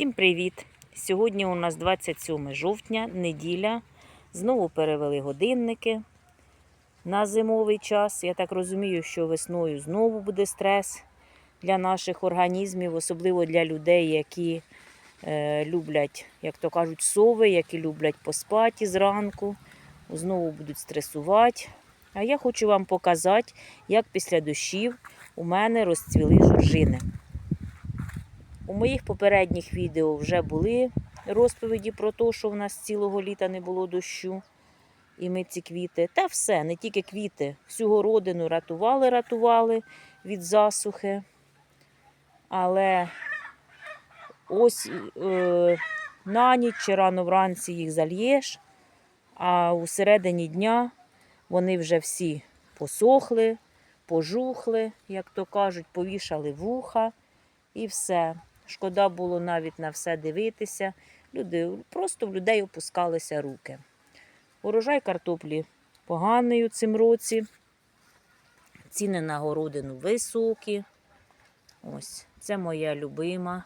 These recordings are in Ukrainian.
Всім привіт! Сьогодні у нас 27 жовтня, неділя. Знову перевели годинники на зимовий час. Я так розумію, що весною знову буде стрес для наших організмів, особливо для людей, які е, люблять, як то кажуть, сови, які люблять поспати зранку. Знову будуть стресувати. А я хочу вам показати, як після дощів у мене розцвіли жоржини. У моїх попередніх відео вже були розповіді про те, що в нас цілого літа не було дощу. І ми ці квіти. Та все, не тільки квіти, всю родину рятували, рятували від засухи. Але ось е, на ніч чи рано вранці їх зальєш, а у середині дня вони вже всі посохли, пожухли, як то кажуть, повішали вуха і все. Шкода було навіть на все дивитися. Люди, просто в людей опускалися руки. Урожай картоплі поганий у цим році. Ціни на городину високі. Ось, це моя любима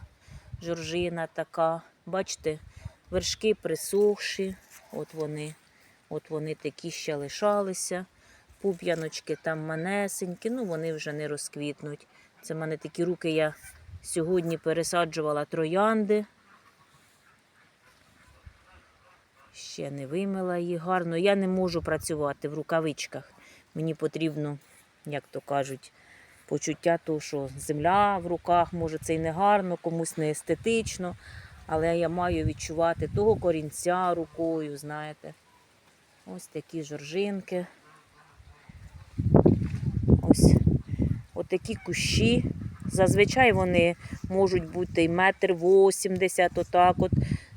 жоржина така. Бачите, вершки присохші. От вони, от вони такі ще лишалися. Пуп'яночки там манесенькі, ну вони вже не розквітнуть. Це в мене такі руки я Сьогодні пересаджувала троянди. Ще не вимила її гарно. Я не можу працювати в рукавичках. Мені потрібно, як то кажуть, почуття того, що земля в руках, може, це й не гарно, комусь не естетично, але я маю відчувати того корінця рукою, знаєте. Ось такі жоржинки. Ось отакі кущі. Зазвичай вони можуть бути і метр вісімдесят, отак от,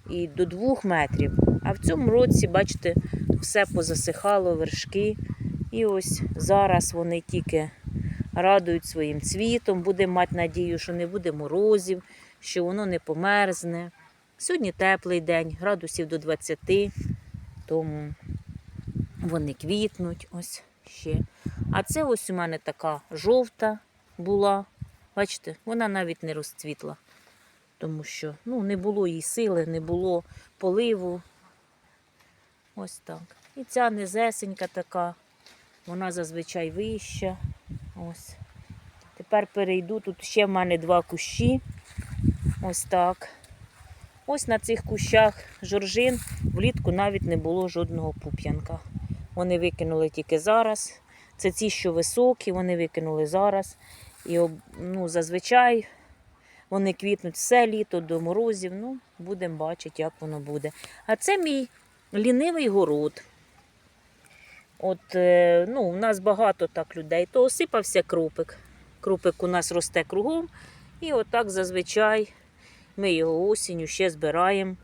і до двох метрів. А в цьому році, бачите, все позасихало, вершки. І ось зараз вони тільки радують своїм цвітом. Будемо мати надію, що не буде морозів, що воно не померзне. Сьогодні теплий день, градусів до 20, тому вони квітнуть. Ось ще. А це ось у мене така жовта була. Бачите, вона навіть не розцвітла, тому що ну, не було їй сили, не було поливу. Ось так. І ця низесенька така, вона зазвичай вища. Ось. Тепер перейду. Тут ще в мене два кущі. Ось так. Ось на цих кущах жоржин влітку навіть не було жодного пуп'янка. Вони викинули тільки зараз. Це ті, що високі, вони викинули зараз. І ну, зазвичай вони квітнуть все літо до морозів. Ну, будемо бачити, як воно буде. А це мій лінивий город. От, е, ну, У нас багато так людей. То осипався крупик. Крупик у нас росте кругом. І отак зазвичай ми його осінню ще збираємо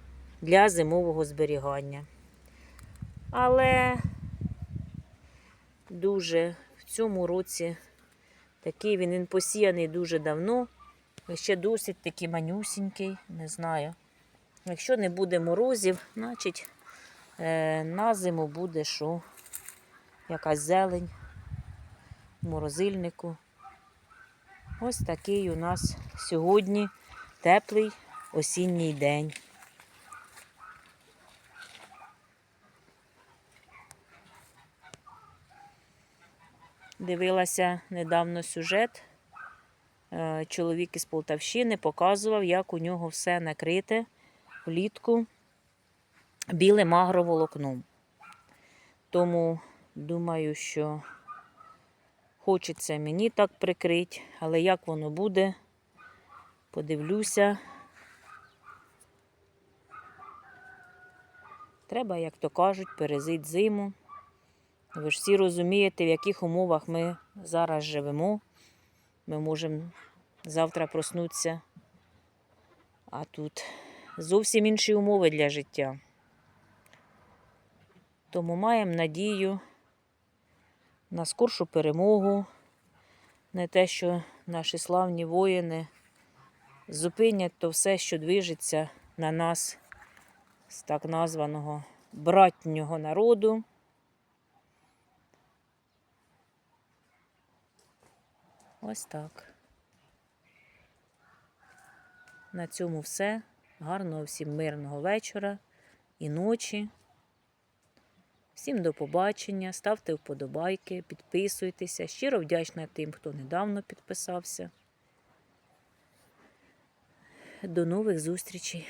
для зимового зберігання. Але дуже в цьому році. Такий він він посіяний дуже давно. Ще досить такий манюсінький, не знаю. Якщо не буде морозів, значить е, на зиму буде що? Якась зелень в морозильнику. Ось такий у нас сьогодні теплий осінній день. Дивилася недавно сюжет. Е, Чоловік із Полтавщини показував, як у нього все накрите влітку білим агроволокном. Тому думаю, що хочеться мені так прикрити, але як воно буде, подивлюся. Треба, як то кажуть, перезити зиму. Ви ж всі розумієте, в яких умовах ми зараз живемо. Ми можемо завтра проснутися, а тут зовсім інші умови для життя. Тому маємо надію на скоршу перемогу, на те, що наші славні воїни зупинять то все, що движеться на нас з так названого братнього народу. Ось так. На цьому все. Гарного всім мирного вечора і ночі. Всім до побачення, ставте вподобайки, підписуйтеся. Щиро вдячна тим, хто недавно підписався. До нових зустрічей!